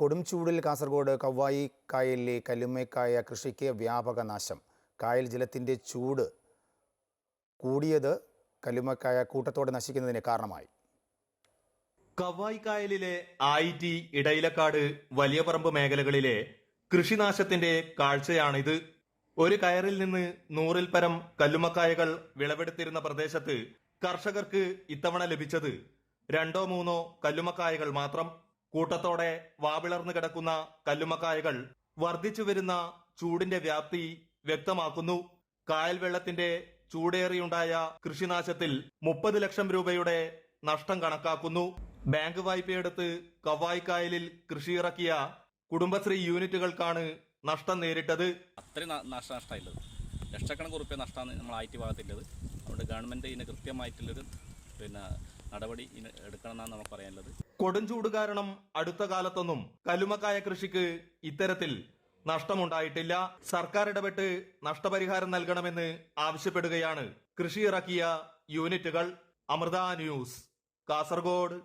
കൊടും ചൂടിൽ കാസർഗോഡ് കവ്വായി കായലിലെ കല്ലുമ്മക്കായ കൃഷിക്ക് വ്യാപക നാശം. കായൽ ജലത്തിന്റെ ചൂട് കൂടിയത് കല്ലുമ്മക്കായ കൂട്ടത്തോടെ നശിക്കുന്നതിന് കാരണമായി. കവ്വായി കായലിലെ ആയിറ്റി ഇടയിലക്കാട് വലിയ പറമ്പ് മേഖലകളിലെ കൃഷിനാശത്തിന്റെ കാഴ്ചയാണിത്. ഒരു കയറിൽ നിന്ന് നൂറിൽ പരം കല്ലുമക്കായകൾ വിളവെടുത്തിരുന്ന പ്രദേശത്ത് കർഷകർക്ക് ഇത്തവണ ലഭിച്ചത് രണ്ടോ മൂന്നോ കല്ലുമക്കായകൾ മാത്രം. കൂട്ടത്തോടെ വാവിളർന്നു കിടക്കുന്ന കല്ലുമക്കായകൾ വർദ്ധിച്ചു വരുന്ന ചൂടിന്റെ വ്യാപ്തി വ്യക്തമാക്കുന്നു. കായൽ വെള്ളത്തിന്റെ ചൂടേറിയുണ്ടായ കൃഷിനാശത്തിൽ മുപ്പത് ലക്ഷം രൂപയുടെ നഷ്ടം കണക്കാക്കുന്നു. ബാങ്ക് വായ്പയെടുത്ത് കവായിക്കായലിൽ കൃഷിയിറക്കിയ കുടുംബശ്രീ യൂണിറ്റുകൾക്കാണ് നഷ്ടം നേരിട്ടത്. അത്രയും നഷ്ടമായിട്ടുള്ളത് ലക്ഷക്കണക്കിന് റുപ്യ നഷ്ടമാണ് നമ്മൾ ഐ ടി ഭാഗത്തുള്ളത് അതുകൊണ്ട് ഗവൺമെന്റ് ഇതിന് കൃത്യമായിട്ടുള്ളൊരു പിന്നെ നടപടി എടുക്കണം എന്നാണ് നമുക്ക് പറയാനുള്ളത്. കൊടുംചൂട് കാരണം അടുത്ത കാലത്തൊന്നും കലുമക്കായ കൃഷിക്ക് ഇത്തരത്തിൽ നഷ്ടമുണ്ടായിട്ടില്ല. സർക്കാർ ഇടപെട്ട് നഷ്ടപരിഹാരം നൽകണമെന്ന് ആവശ്യപ്പെടുകയാണ് കൃഷി ഇറക്കിയ യൂണിറ്റുകൾ. അമൃത ന്യൂസ് കാസർഗോഡ്.